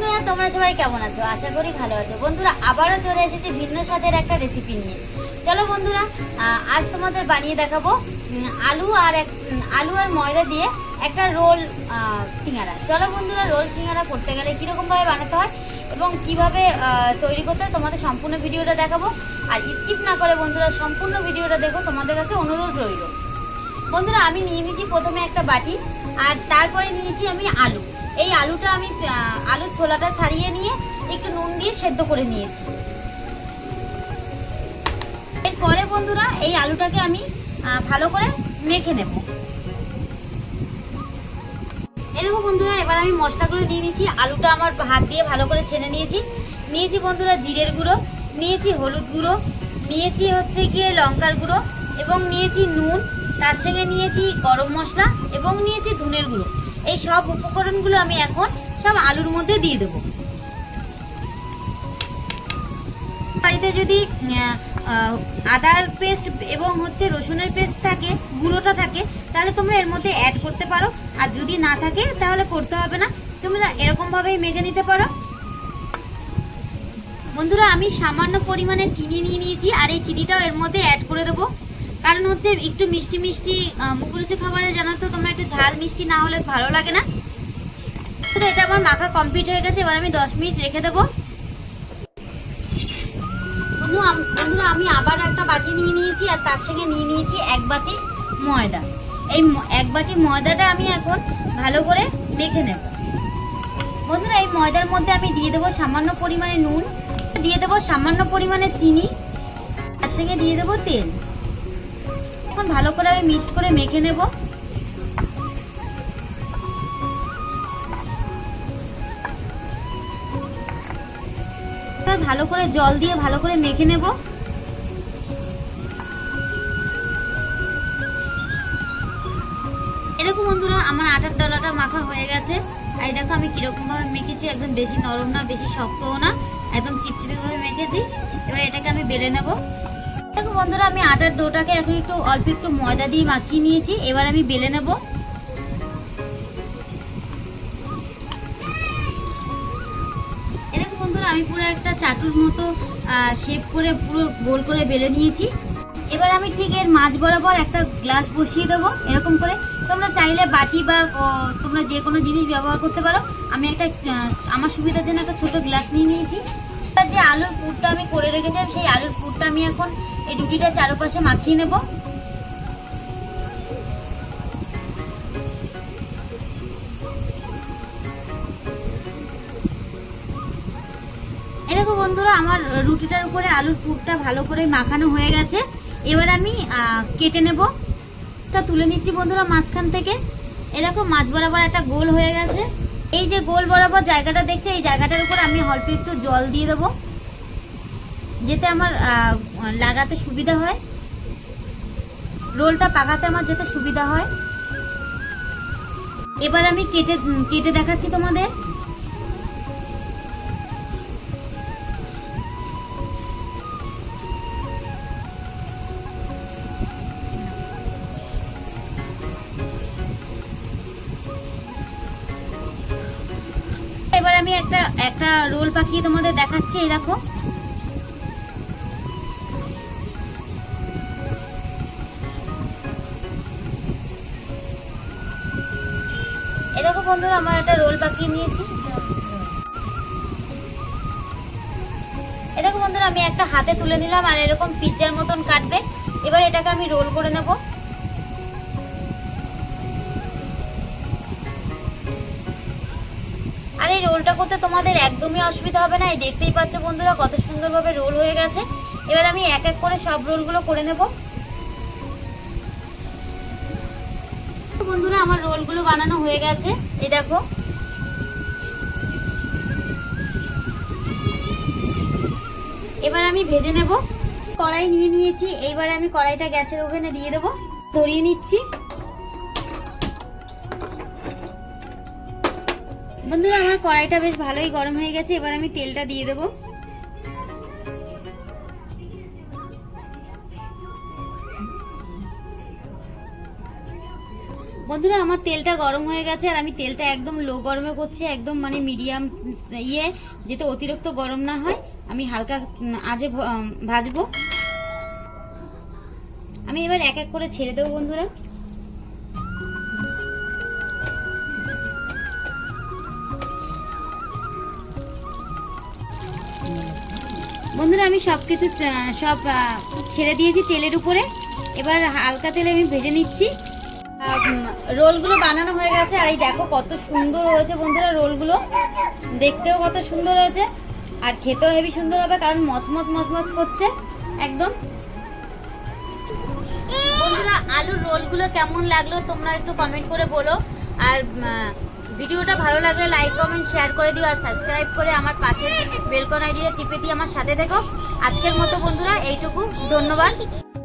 সবাই কেমন আছো? আশা করি ভালো আছো। বন্ধুরা, আবারও চলে এসেছি ভিন্ন স্বাদের একটা রেসিপি নিয়ে। চলো বন্ধুরা আজ তোমাদের বানিয়ে দেখাবো আলু আর এক আলু আর ময়দা দিয়ে একটা রোল সিঙ্গারা। চলো বন্ধুরা, রোল সিঙ্গারা করতে গেলে কীরকমভাবে বানাতে হয় এবং কীভাবে তৈরি করতে হয় তোমাদের সম্পূর্ণ ভিডিওটা দেখাবো। আর স্কিপ না করে বন্ধুরা, সম্পূর্ণ ভিডিওটা দেখো, তোমাদের কাছে অনুরোধ রইল। বন্ধুরা, আমি নিয়ে নিয়েছি প্রথমে একটা বাটি, আর তারপরে নিয়েছি আমি আলু। এই আলুটা আমি আলুর ছোলাটা ছাড়িয়ে নিয়ে একটু নুন দিয়ে সেদ্ধ করে নিয়েছি। এরপরে বন্ধুরা, এই আলুটাকে আমি ভালো করে মেখে নেব। এরকম বন্ধুরা, এবার আমি মশলাগুলো নিয়ে নিয়েছি। আলুটা আমার হাত দিয়ে ভালো করে ছেনে নিয়েছি। নিয়েছি বন্ধুরা জিরের গুঁড়ো, নিয়েছি হলুদ গুঁড়ো, নিয়েছি হচ্ছে গিয়ে লঙ্কার গুঁড়ো, এবং নিয়েছি নুন তার সঙ্গে নিয়েছি গরম মশলা এবং নিয়েছি ধুনের গুঁড়ো। এই সব উপকরণগুলো আমি এখন সব আলুর মধ্যে দিয়ে দেবো। বাড়িতে যদি আদার পেস্ট এবং হচ্ছে রসুনের পেস্ট থাকে, গুঁড়োটা থাকে, তাহলে তোমরা এর মধ্যে অ্যাড করতে পারো। আর যদি না থাকে, তাহলে করতে হবে না। তোমরা এরকমভাবেই মেখে নিতে পারো। বন্ধুরা, আমি সামান্য পরিমাণে চিনি নিয়ে নিয়েছি, আর এই চিনিটাও এর মধ্যে অ্যাড করে দেবো। কারণ হচ্ছে একটু মিষ্টি মিষ্টি মুখরুচি খাবারে জানো তো, তোমরা একটু ঝাল মিষ্টি না হলে ভালো লাগে না। তো এটা আমার মাখা কমপ্লিট হয়ে গেছে, এবার আমি দশ মিনিট রেখে দেবো। বন্ধুরা, আমি আবার একটা বাটি নিয়ে নিয়েছি, আর তার সঙ্গে নিয়ে নিয়েছি এক বাটি ময়দা। এই এক বাটি ময়দাটা আমি এখন ভালো করে মেখে নেব। বন্ধুরা, এই ময়দার মধ্যে আমি দিয়ে দেবো সামান্য পরিমাণে নুন, দিয়ে দেবো সামান্য পরিমাণে চিনি, তার সঙ্গে দিয়ে দেবো তেল। এখন ভালো করে আমি মিক্সড করে মেখে নেব। ভালো করে জল দিয়ে ভালো করে মেখে নেব। এরকম বন্ধুরা, আমার আটার ডালাটা মাখা হয়ে গেছে। আর দেখো আমি কীরকম ভাবে মেখেছি, একদম বেশি নরম না, বেশি শক্তও না, একদম চিপচিপে ভাবে মেখেছি। এবার এটাকে আমি বেলে নেব। দেখো বন্ধুরা, আমি আটার ডোটাকে এখন একটু অল্প একটু ময়দা দিয়ে মাখিয়ে নিয়েছি। এবার আমি বেলে নেব। এরকম বন্ধুরা, আমি পুরো একটা চাটুর মতো শেপ করে পুরো গোল করে বেলে নিয়েছি। এবার আমি ঠিক এর মাঝ বরাবর একটা গ্লাস বসিয়ে দেবো এরকম করে। তোমরা চাইলে বাটি বা তোমরা যে কোনো জিনিস ব্যবহার করতে পারো। আমি একটা আমার সুবিধার জন্য একটা ছোট গ্লাস নিয়ে নিয়েছি। যে আলুর পুরটা আমি করে রেখেছিলাম, সেই পুরটা আমি এখন এই রুটিটা চারপাশে মাখিয়ে নেব। এরকম বন্ধুরা, আমার রুটিটার উপরে আলুর পুরটা ভালো করে মাখানো হয়ে গেছে। এবার আমি কেটে নেব। টা তুলে নিচ্ছি বন্ধুরা মাঝখান থেকে। এরকম মাছ বরাবর একটা গোল হয়ে গেছে। এই যে গোল বরাবর জায়গাটা দেখছে, এই জায়গাটার উপর আমি অল্প একটু জল দিয়ে দেবো। যেতে আমার লাগাতে সুবিধা হয়। রোলটা পাকাতে আমার যেতে সুবিধা হয়। এবার আমি কেটে কেটে দেখাচ্ছি তোমাদের। এবার আমি একটা একটা রোল পাকিয়ে তোমাদের দেখাচ্ছি, এই দেখো। দেখো বন্ধুরা, আমার একটা রোল পাকিয়ে নিয়েছি। দেখো বন্ধুরা, আমি একটা হাতে তুলে নিলাম, আর এরকম পিজ্জার মতন কাটবে। এবার এটাকে আমি রোল করে নেব। আর এই রোলটা করতে তোমাদের একদমই অসুবিধা হবে না। এই দেখতেই পাচ্ছ বন্ধুরা, কত সুন্দরভাবে রোল হয়ে গেছে। এবার আমি এক এক করে সব রোলগুলো করে নেব। বন্ধুরা, আমার রোলগুলো বানানো হয়ে গেছে। এই দেখো। এবার আমি ভেজে নেব। কড়াই নিয়ে নিয়েছি। এইবার আমি কড়াইটা গ্যাসের ওভেনে দিয়ে দেবো। ধরিয়ে নিচ্ছি। বন্ধুরা, আমার কড়াইটা বেশ ভালোই গরম হয়ে গেছে। এবার আমি তেলটা দিয়ে দেবো। বন্ধুরা, আমার তেলটা গরম হয়ে গেছে আর আমি তেলটা একদম লো গরমে করছি, একদম মানে মিডিয়াম ইয়ে যেতে অতিরিক্ত গরম না হয়। আমি হালকা আজে ভাজবো। আমি এবার এক এক করে ছেড়ে দেবো বন্ধুরা। বন্ধুরা, আমি সব কিছু সব ছেড়ে দিয়েছি তেলের উপরে। এবার হালকা তেলে আমি ভেজে নিচ্ছি। রোলগুলো বানানো হয়ে গেছে, আর এই দেখো কত সুন্দর হয়েছে বন্ধুরা রোলগুলো। দেখতেও কত সুন্দর হয়েছে, আর খেতেও হেবি সুন্দর হবে, কারণ মচমচ মচমচ করছে, একদম। বন্ধুরা, আলুর রোলগুলো কেমন লাগল তোমরা একটু কমেন্ট করে বলো, আর ভিডিওটা ভালো লাগলে লাইক কমেন্ট শেয়ার করে দিও, আর সাবস্ক্রাইব করে আমার পাশের বেলকন আইডিয়া টিপে দিয়ে আমার সাথে দেখো আজকের মতো বন্ধুরা, এইটুকু, ধন্যবাদ।